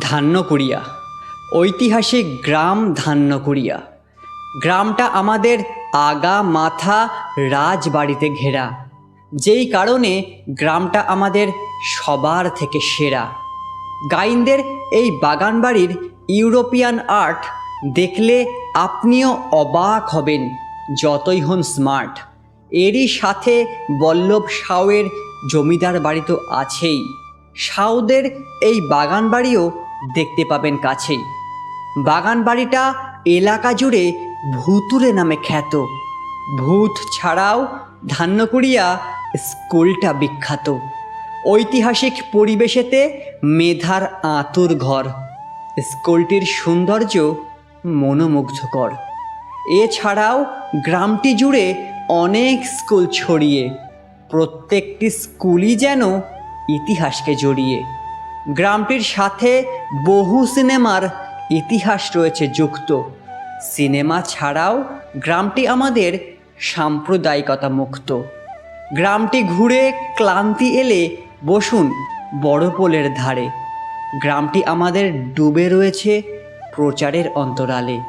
ধান্যকুড়িয়া ঐতিহাসিক গ্রাম ধান্যকুড়িয়া গ্রামটা আমাদের আগা মাথা রাজবাড়িতে ঘেরা। যেই কারণে গ্রামটা আমাদের সবার থেকে সেরা। গাইনদের এই বাগানবাড়ির ইউরোপিয়ান আর্ট দেখলে আপনিও অবাক হবেন যতই হন স্মার্ট। এরই সাথে বল্লভ সাউয়ের জমিদার বাড়ি তো আছেই। সাউদের এই বাগান বাড়িও দেখতে পাবেন কাছেই। বাগান বাড়িটা এলাকা জুড়ে ভুতুরে নামে খ্যাত। ভূত ছাড়াও ধান্যকুড়িয়া স্কুলটা বিখ্যাত। ঐতিহাসিক পরিবেশেতে মেধার আঁতুর ঘর। স্কুলটির সৌন্দর্য মনোমুগ্ধকর। এছাড়াও গ্রামটি জুড়ে অনেক স্কুল ছড়িয়ে। প্রত্যেকটি স্কুলই যেন ইতিহাসকে জড়িয়ে। গ্রামটির সাথে বহু সিনেমার ইতিহাস রয়েছে যুক্ত। সিনেমা ছাড়াও গ্রামটি আমাদের সাম্প্রদায়িকতা মুক্ত গ্রামটি ঘুরে ক্লান্তি এলে বসুন বড় পোলের ধারে। গ্রামটি আমাদের ডুবে রয়েছে প্রচারের অন্তরালে।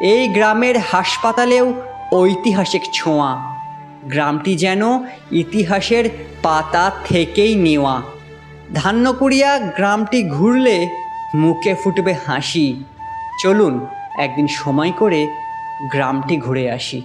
এই গ্রামের হাসপাতালেও ঐতিহাসিক ছোঁয়া। গ্রামটি যেন ইতিহাসের পাতা থেকেই নেওয়া। ধান্যকুড়িয়া গ্রামটি ঘুরলে মুখে ফুটবে হাসি। চলুন একদিন সময় করে গ্রামটি ঘুরে আসি।